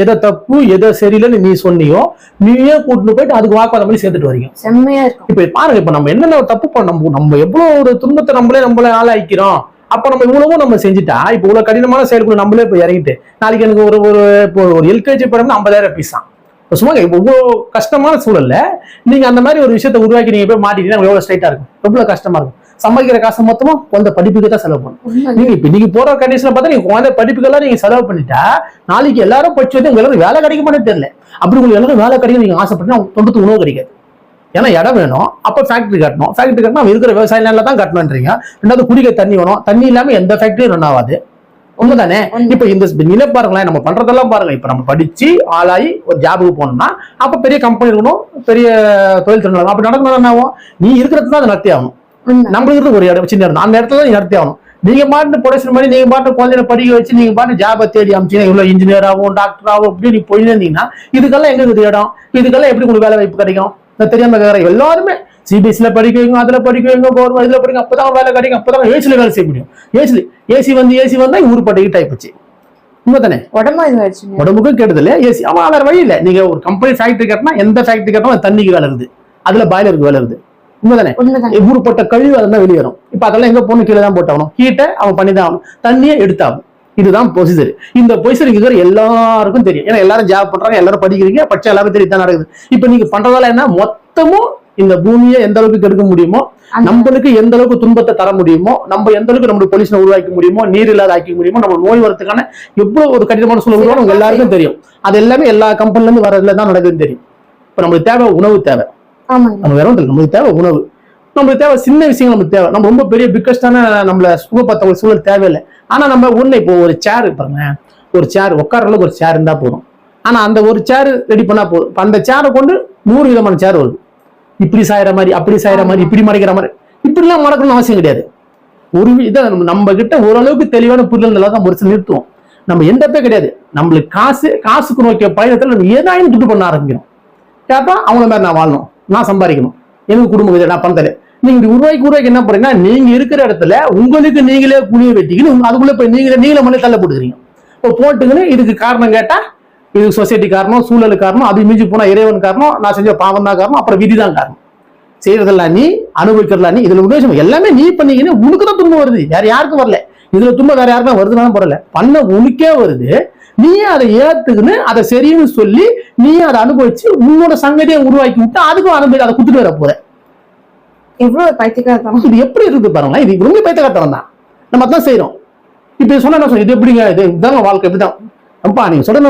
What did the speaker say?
எதை தப்பு எதை சரியில்லைன்னு நீ சொன்னியோ நீயே கூட்டிட்டு போயிட்டு அதுக்கு வாக்குவாதம் பண்ணி சேர்த்துட்டு வரீங்க. செம்மையா இருக்கும். இப்ப பாருங்க இப்ப நம்ம என்னென்ன தப்பு பண்ண நம்ம எவ்வளவு ஒரு துன்பத்தை நம்மளே நம்மளே ஆளாக்கிறோம் அப்ப நம்ம இவ்வளவும் நம்ம செஞ்சுட்டா இப்ப இவ்வளவு கடினமான செயலுக்குள்ள நம்மளே போய் இறங்கிட்டு நாளைக்கு எனக்கு ஒரு ஒரு இப்போ ஒரு எல்கேஜி படம்னா ஐம்பதாயிரம் பீஸ் தான் இப்ப சும்மா இப்ப இவ்வளவு கஷ்டமான சூழல்ல நீங்க அந்த மாதிரி ஒரு விஷயத்தை உருவாக்கி நீங்க போய் மாட்டிட்டீங்கன்னா எவ்வளவு ஸ்ட்ரைட்டா இருக்கும்? எவ்வளவு கஷ்டமா இருக்கும்? சம்பாதிக்கிற காசு மொத்தமா குழந்தை படிப்புக்கு தான் செலவு பண்ணும். நீங்க இப்ப நீங்க போற கண்டிஷன்ல பார்த்தா நீங்க குழந்தை படிப்புக்கெல்லாம் நீங்க செலவு பண்ணிட்டா நாளைக்கு எல்லாரும் படிச்சு வந்து உங்களுக்கு வேலை கிடைக்க மாட்டேன்னு தெரியல. அப்படி உங்களுக்கு எல்லாரும் வேலை கிடைக்கும் நீங்க ஆசைப்பட்டா உங்களுக்கு தொண்டத்து உணவு கிடைக்காது. ஏன்னா இடம் வேணும் அப்ப ஃபேக்டரி கட்டணும். ஃபேக்டரி கட்டணும் இருக்கிற விவசாய நிலம் தான் கட்டணுன்றீங்க ரெண்டாவது குடிக்க தண்ணி வேணும். தண்ணி இல்லாம எந்த ஃபேக்டரியும் ரன் ஆகாது. உண்மைதானே? உண்மை. இப்ப இந்த நிலை பாருங்களேன் நம்ம பண்றதெல்லாம் பாருங்க. இப்ப நம்ம படிச்சு ஆளாகி ஒரு ஜாபுக்கு போனோம்னா அப்ப பெரிய கம்பெனி இருக்கணும் பெரிய தொழில் திறன் அப்படி நடக்கணும் என்ன ஆகும்? நீ இருக்கிறது தான் அதை நடத்தி ஆகணும். நம்மளுக்கு இருந்து ஒரு இடம் சின்ன இடம். அந்த இடத்துல தான் நடத்தி ஆகணும். நீங்க பாட்டு ப்ரொடக்ஷன் பண்ணி நீங்க பாட்டு குழந்தைய படிக்க வச்சு நீங்க பாட்டு ஜாபை தேடி அமைச்சீங்கன்னா இவ்வளவு இன்ஜினியர் ஆகும் டாக்டர் ஆகும் அப்படி நீ போயிட்டு இருந்தீங்கன்னா இதுக்கெல்லாம் எங்க இருக்குது இடம்? இதுக்கெல்லாம் எப்படி உங்களுக்கு வேலை வாய்ப்பு கிடைக்கும்? நான் தெரியாம கேட்கறேன் எல்லாருமே சிபிஎஸ்சில படிக்க வைங்க அதுல படிக்க வைங்க கவர்மெண்ட் இதுல படிக்க அப்பதான் வேலை கிடைக்கும் அப்பதான் ஏசில வேலை செய்ய முடியும். ஏசி ஏசி வந்து ஏசி வந்தா ஊர் பட்டுக்கிட்டு ஆயிப்போச்சு உண்மைதானே? உடம்புக்கும் கெடுதல் ஏசி அவன் வேற வழி இல்லை. நீங்க ஒரு கம்பெனி ஃபேக்டரி கட்டினா எந்த ஃபேக்டரி கட்டினா தண்ணிக்கு வேலை இருக்குது. அதுல பாய்லருக்கு வேலை இருக்குது. உண்மைதானே? ஊருப்பட்ட கழிவு அதெல்லாம் வெளியேறும். இப்ப அதெல்லாம் எங்க போகணும் கீழே தான் போட்டாகணும். ஹீட்டை அவன் பண்ணி தான் ஆகணும். தண்ணியை எடுத்தாகணும். இதுதான் ப்ரொசீஜர் இந்த ப்ரொசீஜர் இதுவரை எல்லாருக்கும் தெரியும். ஏன்னா எல்லாரும் ஜாப் பண்றாங்க எல்லாரும் படிக்கிறீங்க பச்சை எல்லாரும் தெரியும் தான் நடக்குது. இப்ப நீங்க பண்றதால என்ன? மொத்தமும் இந்த பூமியை எந்த அளவுக்கு கெடுக்க முடியுமோ நம்மளுக்கு எந்த அளவுக்கு துன்பத்தை தர முடியுமோ நம்ம எந்த அளவுக்கு நம்மளுக்கு பொல்யூஷனை உருவாக்க முடியுமோ நீர் இல்லாத ஆக்க முடியுமோ நம்ம நோய் வரதுக்கான எவ்வளவு ஒரு கடினமான சூழல் உங்க எல்லாருக்கும் தெரியும். அது எல்லாமே எல்லா கம்பெனில இருந்து வரதுல தான் நடக்குதுன்னு தெரியும். இப்ப நம்மளுக்கு தேவை உணவு தேவை. நம்ம வேற இல்லை. நம்மளுக்கு தேவை உணவு. நம்மளுக்கு தேவை சின்ன விஷயங்கள் நமக்கு தேவை. நம்ம ரொம்ப பெரிய பிக்கஸ்டான நம்மள சுகப்பத்தவங்க சூழல் தேவையில்லை. ஆனா நம்ம ஒண்ணு இப்போ ஒரு சேர் பாருங்க. ஒரு சேர் உட்கார அளவுக்கு ஒரு சேர் இருந்தா போதும். ஆனா அந்த ஒரு சேர் ரெடி பண்ணா போதும். இப்போ அந்த சேரை கொண்டு நூறு விதமான சேர் வருது. இப்படி சாயிற மாதிரி அப்படி சாயிற மாதிரி இப்படி மறைக்கிற மாதிரி. இப்படிலாம் மறக்கணும்னு அவசியம் கிடையாது. ஒரு இதை நம்ம- நம்ம கிட்ட ஓரளவுக்கு தெளிவான புரிதல் தான் ஒரு சில நிறுத்துவோம். நம்ம எந்த பே கிடையாது. நம்மளுக்கு காசு காசுக்கு நோக்கிய பயணத்தில் நம்ம ஏதாயும் துட்டு பண்ண ஆரம்பிக்கணும். கேட்டால் அவங்கள மாதிரி நான் வாழணும். நான் சம்பாதிக்கணும். எங்க குடும்பம் இதை நான் பணத்தல நீங்க இப்படி ரூபாய்க்கு ரூபாய்க்கு என்ன பண்றீங்கன்னா நீங்க இருக்கிற இடத்துல உங்களுக்கு நீங்களே குழிய வெட்டிக்கின்னு அதுக்குள்ள போய் நீங்களே நீங்களே மண்ணை தள்ள போட்டுக்கிறீங்க. இப்போ போட்டுக்கின்னு இதுக்கு காரணம் கேட்டா இது சொசைட்டி காரணம் சூழல் காரணம் அது மிஞ்சி போனா இறைவன் காரணம் நான் செஞ்ச பாவம் தான் காரணம் அப்புறம் விதி தான் காரணம். செய்யறதெல்லாம் நீ அனுபவிக்கிறதெல்லாம் நீ இதுல உபதேசம் எல்லாமே நீ பண்ணீங்கன்னா உனக்கு தான் துன்பம் வருது. வேற யாருக்கும் வரல. இதுல துன்பம் வேற யாருக்கும் வருதுனாலும் பரவாயில்ல. பண்ண உனக்கே வருது. நீ அதை ஏத்துக்குன்னு அதை சரின்னு சொல்லி நீ அதை அனுபவிச்சு உன்னோட சங்கதியை உருவாக்கி விட்டு அதுக்கும் அனுபவி அதை குத்துட்டு வர போற. எவ்வளவு பைத்தியக்காரத்தனம். இது எப்படி இருக்குது பாருங்களேன். இது ரொம்ப பேத்தக்காரத்தனம் தான். நம்ம அதான் செய்யறோம் இப்ப சொன்னா என்ன சொல்றது? இது எப்படிங்க? இது இதுதாங்க வாழ்க்கை இப்படிதான். அப்பா நீங்க சொல்ற